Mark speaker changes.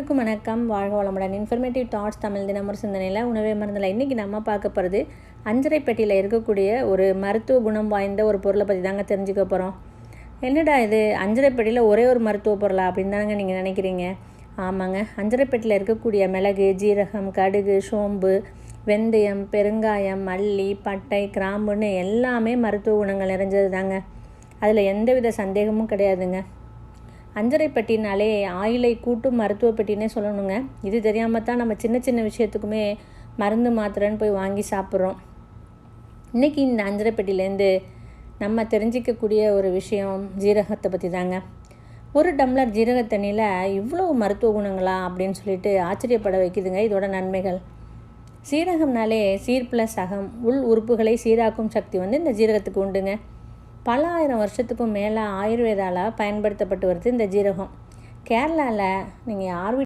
Speaker 1: அனைவருக்கும் வணக்கம். வாழ்க வளமுடன். இன்ஃபர்மேட்டிவ் தாட்ஸ் தமிழ் தினமொரு சிந்தனையில் உணவே மருந்தில். இன்றைக்கி நம்ம பார்க்க போகிறது அஞ்சரை பெட்டியில் இருக்கக்கூடிய ஒரு மருத்துவ குணம் வாய்ந்த ஒரு பொருளை பற்றி தாங்க தெரிஞ்சுக்க போகிறோம் என்னடா இது? அஞ்சரை பெட்டியில் ஒரே ஒரு மருத்துவ பொருளா? அப்படின்னு தானங்க நீங்கள் நினைக்கிறீங்க. ஆமாங்க. அஞ்சரை பெட்டியில் இருக்கக்கூடிய மிளகு ஜீரகம் கடுகு சோம்பு வெந்தயம் பெருங்காயம் மல்லி பட்டை கிராம்புன்னு எல்லாமே மருத்துவ குணங்கள் நிறைஞ்சது தாங்க. அதில் எந்தவித சந்தேகமும் கிடையாதுங்க. அஞ்சரை பெட்டினாலே ஆயிலை கூட்டும் மருத்துவ பெட்டினே சொல்லணுங்க. இது தெரியாமல் தான் நம்ம சின்ன சின்ன விஷயத்துக்குமே மருந்து மாத்திரைன்னு போய் வாங்கி சாப்பிட்றோம். இன்றைக்கி இந்த அஞ்சரை பெட்டிலேருந்து நம்ம தெரிஞ்சிக்கக்கூடிய ஒரு விஷயம் ஜீரகத்தை பற்றி தாங்க ஒரு டம்ளர் ஜீரக தண்ணியில் இவ்வளோ மருத்துவ குணங்களா அப்படின்னு சொல்லிட்டு ஆச்சரியப்பட வைக்குதுங்க இதோட நன்மைகள். சீரகம்னாலே சீர் ப்ளஸ் அகம் உள் உறுப்புகளை சீராக்கும் சக்தி வந்து இந்த ஜீரகத்துக்கு உண்டுங்க. பல ஆயிரம் வருஷத்துக்கும் மேலே ஆயுர்வேதாவில் பயன்படுத்தப்பட்டு வருது இந்த ஜீரகம். கேரளாவில் நீங்கள் யார்